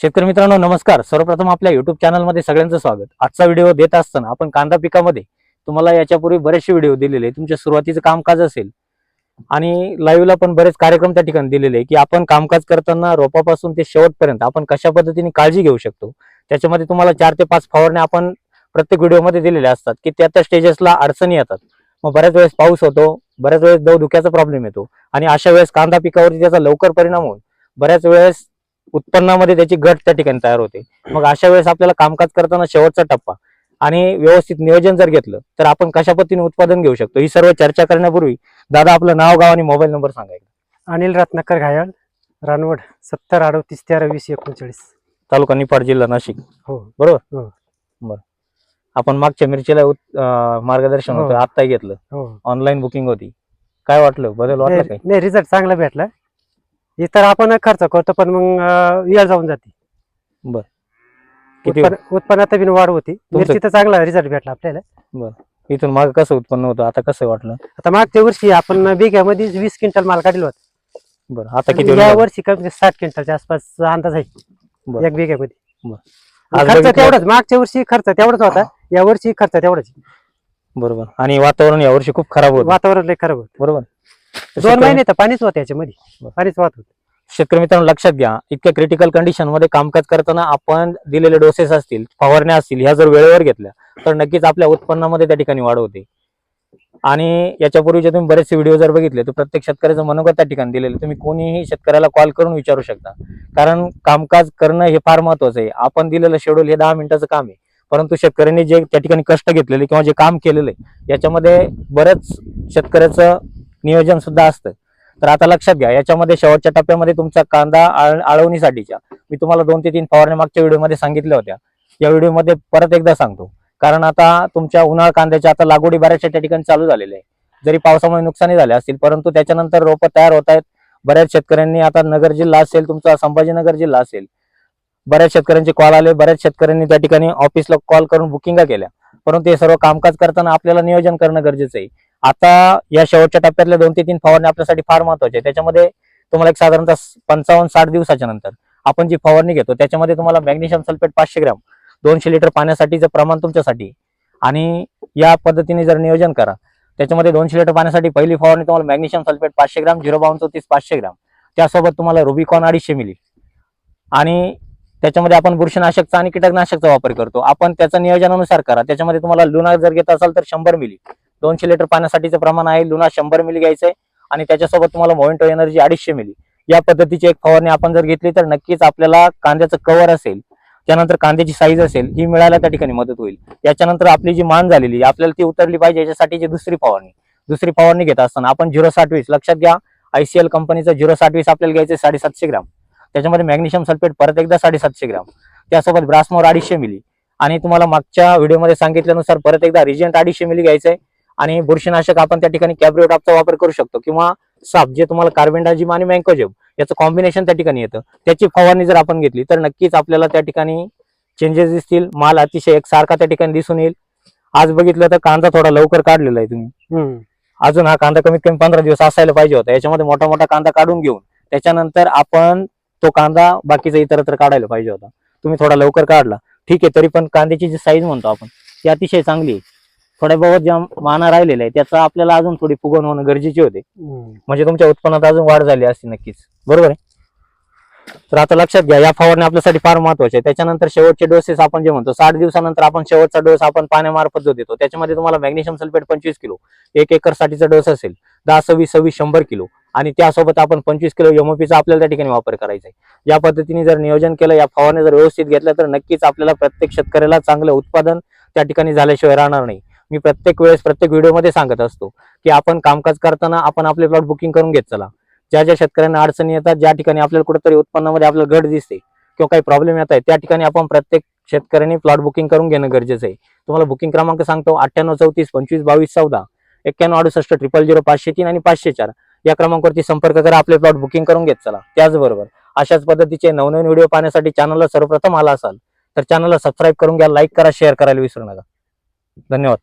शेतकरी मित्रांनो नमस्कार. सर्वप्रथम आपल्या युट्यूब चॅनलमध्ये सगळ्यांचं स्वागत. आजचा व्हिडिओ देत असताना आपण कांदा पिकामध्ये तुम्हाला याच्यापूर्वी बरेचसे व्हिडिओ दिलेले. तुमच्या सुरुवातीचं कामकाज असेल आणि लाईव्हला पण बरेच कार्यक्रम त्या ठिकाणी दिलेले आहे की आपण कामकाज करताना रोपापासून ते शेवटपर्यंत आपण कशा पद्धतीने काळजी घेऊ शकतो? त्याच्यामध्ये तुम्हाला चार ते पाच फवारण्या आपण प्रत्येक व्हिडिओमध्ये दिलेल्या असतात की त्या त्या स्टेजेसला अडचणी येतात. मग बऱ्याच वेळेस पाऊस होतो बऱ्याच वेळेस दव धुक्याचा प्रॉब्लेम येतो आणि अशा वेळेस कांदा पिकावरती त्याचा लवकर परिणाम होऊन बऱ्याच वेळेस उत्पन्नामध्ये त्याची घट त्या ठिकाणी तयार होते. मग अशा वेळेस आपल्याला कामकाज करताना शेवटचा टप्पा आणि व्यवस्थित नियोजन जर घेतलं तर आपण कशा पद्धतीने उत्पादन घेऊ शकतो? ही सर्व चर्चा करण्यापूर्वी दादा आपलं नाव गाव आणि मोबाईल नंबर सांगायचं अनिल रत्नाकर घायाळ रानवड सत्तर अडतीस तेरा वीस एकोणचाळीस. तालुका निफाड जिल्हा नाशिक. हो. आपण मागच्या मिरचीला मार्गदर्शन हो. होतं आत्ताही घेतलं. हो. ऑनलाईन बुकिंग होती. काय वाटलं? बदल वाटला नाही, रिझल्ट चांगला भेटला. इतर आपण खर्च करतो पण मग वेळ जाऊन जाते. किती उत्पन्न- उत्पन्नात बी वाढ होती. मिरची तर चांगला रिझल्ट भेटला आपल्याला. इथून माग कसं उत्पन्न होतं? आता कसं वाटलं? आता मागच्या वर्षी आपण बिघ्यामध्ये वीस क्विंटल माल काढलो होता. बरं आता किती आणि या? वर्षी कमी साठ क्विंटलच्या आसपास अंदाज आहे. बरं. एक बिघ्यामध्ये बरं. आज खर्च बघितलं- तेवढाच मागच्या वर्षी खर्च तेवढाच होता. या वर्षी खर्च तेवढाच. बरोबर. आणि वातावरण यावर्षी खूप खराब होतं. वातावरण लय खराब होत. बरोबर. दोन महिने तर पाणीच होतं याच्यामध्ये. पाणीच वाहत होत. शेतकरी मित्रांनो लक्षात घ्या इतक्या क्रिटिकल कंडिशनमध्ये कामकाज करताना आपण दिलेले डोसेस असतील फवारण्या असतील ह्या जर वेळेवर घेतल्या तर नक्कीच आपल्या उत्पन्नामध्ये त्या ठिकाणी वाढ होते. आणि याच्यापूर्वीचे तुम्ही बरेचसे व्हिडिओ जर बघितले तर प्रत्येक शेतकऱ्याचं मनोगत त्या ठिकाणी दिलेलं तुम्ही कोणीही शेतकऱ्याला कॉल करून विचारू शकता. कारण कामकाज करणं हे फार महत्वाचं आहे. आपण दिलेलं शेड्यूल हे दहा मिनिटाचं काम आहे. परंतु शेतकऱ्यांनी जे त्या ठिकाणी कष्ट घेतलेले किंवा जे काम केलेलं आहे याच्यामध्ये बरंच शेतकऱ्याचं नियोजन सुद्धा असतं. तर आता लक्षात घ्या याच्यामध्ये शेवटच्या टप्प्यामध्ये तुमचा कांदा आळ- आळवणीसाठीच्या. मी तुम्हाला दोन ते तीन फवारण्या मागच्या व्हिडिओमध्ये सांगितल्या होत्या. या व्हिडिओमध्ये परत एकदा सांगतो. कारण आता तुमच्या उन्हाळ कांद्याच्या आता लागवडी बऱ्याचशा त्या ठिकाणी चालू झालेल्या आहे. जरी पावसामुळे नुकसानी झाले असतील परंतु त्याच्यानंतर रोपं तयार होत आहेत. बऱ्याच शेतकऱ्यांनी आता नगर जिल्हा असेल तुमचा संभाजीनगर जिल्हा असेल बऱ्याच शेतकऱ्यांचे कॉल आले. बऱ्याच शेतकऱ्यांनी त्या ठिकाणी ऑफिसला कॉल करून बुकिंग केल्या. परंतु हे सर्व कामकाज करताना आपल्याला नियोजन करणं गरजेचं आहे. आता या शेवटच्या टप्प्यातल्या दोन ते तीन फवारणी आपल्यासाठी फार महत्त्वाचे आहे त्याच्यामध्ये तुम्हाला एक साधारणतः पंचावन्न साठ दिवसाच्या नंतर आपण जी फवारणी घेतो त्याच्यामध्ये तुम्हाला मॅग्नेशियम सल्फेट पाचशे ग्रॅम दोनशे लिटर पाण्यासाठीचं प्रमाण तुमच्यासाठी आणि या पद्धतीने जर नियोजन करा त्याच्यामध्ये दोनशे लिटर पाण्यासाठी पहिली फवारणी तुम्हाला मॅग्नेशियम सल्फेट पाचशे ग्राम झिरो बावन चौतीस पाचशे ग्राम. त्यासोबत तुम्हाला रुबिकॉन अडीचशे मिली आणि त्याच्यामध्ये आपण बुरशीनाशकचा आणि कीटकनाशकचा वापर करतो. आपण त्याचं नियोजनानुसार करा. त्याच्यामध्ये तुम्हाला लुना जर घेत असाल तर शंभर मिली. दोनशे लिटर पाण्यासाठीचं प्रमाण आहे. लुना शंभर मिली घ्यायचंय. आणि त्याच्यासोबत तुम्हाला मोइंटो एनर्जी अडीचशे मिली. या पद्धतीची एक फवारणी आपण जर घेतली तर नक्कीच आपल्याला कांद्याचं कवर असेल त्यानंतर कांद्याची साईज असेल ही मिळायला त्या ठिकाणी मदत होईल. याच्यानंतर आपली जी मान झालेली आपल्याला ती उतरली पाहिजे. याच्यासाठीची दुसरी फवारणी दुसरी फवारणी घेत असताना आपण झिरो साठवीस लक्षात घ्या आयसीएल कंपनीचं झिरो साठवीस आपल्याला घ्यायचं साडेसातशे ग्राम. त्याच्यामध्ये मॅग्नेशियम सल्फेट परत एकदा साडेसातशे ग्राम. त्यासोबत ब्रासमोर अडीचशे मिली. आणि तुम्हाला मागच्या व्हिडिओमध्ये सांगितल्यानुसार परत एकदा रिजंट अडीचशे मिली घ्यायचंय. आणि बुरशीनाशक आपण त्या ठिकाणी कॅब्रिओटॉपचा वापर करू शकतो. किंवा साप जे तुम्हाला कार्बेंडाजिम आणि मँकोजेब याचं कॉम्बिनेशन त्या ठिकाणी येतं. त्याची फवारणी जर आपण घेतली तर नक्कीच आपल्याला त्या ठिकाणी चेंजेस दिसतील. माल अतिशय एकसारखा त्या ठिकाणी दिसून येईल. आज बघितलं तर कांदा थोडा लवकर काढलेला आहे तुम्ही. अजून हा कांदा कमीत कमी पंधरा दिवस असायला पाहिजे होता. याच्यामध्ये मोठा मोठा कांदा काढून घेऊन त्याच्यानंतर आपण तो कांदा बाकीचा इतरत्र काढायला पाहिजे होता. तुम्ही थोडा लवकर काढला. ठीक आहे तरी पण कांद्याची जी साईज म्हणतो आपण ती अतिशय चांगली आहे. थोड्या बहुत ज्या माना राहिलेला आहे त्याचा आपल्याला अजून थोडी फुगवण होणं गरजेचे होते. म्हणजे तुमच्या उत्पन्नात अजून वाढ झाली असती नक्कीच. बरोबर आहे? तर आता लक्षात घ्या या फवारणी आपल्यासाठी फार महत्त्वाचे आहे. त्याच्यानंतर शेवटचे डोसेस आपण जे म्हणतो साठ दिवसानंतर आपण शेवटचा डोस आपण पाण्यामार्फत जो देतो त्याच्यामध्ये तुम्हाला मॅग्नेशियम सल्फेट पंचवीस किलो एक एकर साठीचा डोस असेल दहा सव्वीस सव्वीस शंभर किलो आणि त्यासोबत आपण पंचवीस किलो एमओपीचा आपल्याला त्या ठिकाणी वापर करायचा आहे. या पद्धतीने जर नियोजन केलं या फवारणी जर व्यवस्थित घेतल्या तर नक्कीच आपल्याला प्रत्येक शेतकऱ्याला चांगलं उत्पादन त्या ठिकाणी झाल्याशिवाय राहणार नाही. मी प्रत्येक वेळेस प्रत्येक व्हिडिओमध्ये सांगत असतो की आपण कामकाज करताना आपण आपले प्लॉट बुकिंग करून घेत चला. ज्या ज्या शेतकऱ्यांना अडचणी येतात ज्या ठिकाणी आपल्याला कुठेतरी उत्पन्नामध्ये आपल्याला घट दिसते किंवा काही प्रॉब्लेम येत आहे त्या ठिकाणी आपण प्रत्येक शेतकऱ्यांनी प्लॉट बुकिंग करून घेणं गरजेचं आहे. तुम्हाला बुकिंग क्रमांक सांगतो अठ्ठ्याण्णव चौतीस पंचवीस बावीस चौदा एक्क्याण्णव अडुसष्ट ट्रिपल झिरो पाचशे तीन आणि पाचशे चार या क्रमांकावरती संपर्क करा आपले प्लॉट बुकिंग करून घेत चला. त्याचबरोबर अशाच पद्धतीचे नवनवीन व्हिडिओ पाहण्यासाठी चॅनलला सर्वप्रथम आला असाल तर चॅनलला सबस्क्राईब करून घ्या लाईक करा शेअर करायला विसरू नका. धन्यवाद.